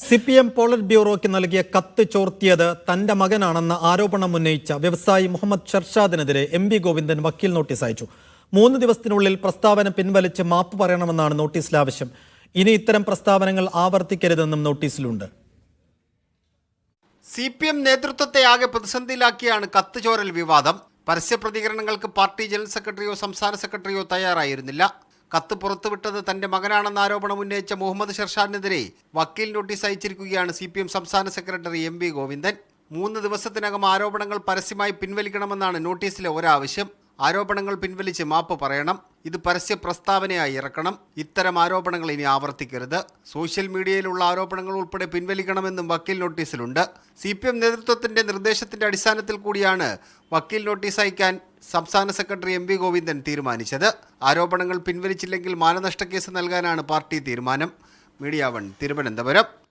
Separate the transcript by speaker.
Speaker 1: C P M polit ബ്യൂറോയ്ക്ക് നൽകിയ കത്ത് ചോർത്തിയത് തന്റെ മകനാണെന്ന ആരോപണം ഉന്നയിച്ച വ്യവസായി മുഹമ്മദ് ഷർഷാദിനെതിരെ എം വി ഗോവിന്ദൻ വക്കീൽ നോട്ടീസ് അയച്ചു. മൂന്ന് ദിവസത്തിനുള്ളിൽ പ്രസ്താവന പിൻവലിച്ച് മാപ്പ് പറയണമെന്നാണ് നോട്ടീസിൽ ആവശ്യം ഇനി ഇത്തരം പ്രസ്താവനകൾ ആവർത്തിക്കരുതെന്നും നോട്ടീസിലുണ്ട്.
Speaker 2: സി പി എം നേതൃത്വത്തെ ആകെ പ്രതിസന്ധിയിലാക്കിയാണ് കത്ത് ചോരൽ വിവാദം. പരസ്യ പ്രതികരണങ്ങൾക്ക് പാർട്ടി ജനറൽ സെക്രട്ടറിയോ സംസ്ഥാന സെക്രട്ടറിയോ തയ്യാറായിരുന്നില്ല. കത്ത് പുറത്തുവിട്ടത് തന്റെ മകനാണെന്ന ആരോപണം ഉന്നയിച്ച മുഹമ്മദ് ഷർഷാദിനെതിരെ വക്കീൽ നോട്ടീസ് അയച്ചിരിക്കുകയാണ് സി പി എം സംസ്ഥാന സെക്രട്ടറി എം വി ഗോവിന്ദൻ. മൂന്ന് ദിവസത്തിനകം ആരോപണങ്ങൾ പരസ്യമായി പിൻവലിക്കണമെന്നാണ് നോട്ടീസിലെ ഒരാവശ്യം. ആരോപണങ്ങൾ പിൻവലിച്ച് മാപ്പ് പറയണം. ഇത് പരസ്യ പ്രസ്താവനയായി ഇറക്കണം. ഇത്തരം ആരോപണങ്ങൾ ഇനി ആവർത്തിക്കരുത്. സോഷ്യൽ മീഡിയയിലുള്ള ആരോപണങ്ങൾ ഉൾപ്പെടെ പിൻവലിക്കണമെന്നും വക്കീൽ നോട്ടീസിലുണ്ട്. സി പി എം നേതൃത്വത്തിന്റെ നിർദ്ദേശത്തിന്റെ അടിസ്ഥാനത്തിൽ കൂടിയാണ് വക്കീൽ നോട്ടീസ് അയക്കാൻ സംസ്ഥാന സെക്രട്ടറി എം വി ഗോവിന്ദൻ തീരുമാനിച്ചത്. ആരോപണങ്ങൾ പിൻവലിച്ചില്ലെങ്കിൽ മാനനഷ്ട കേസ് നൽകാനാണ് പാർട്ടി തീരുമാനം. Media one Thiruvananthapuram.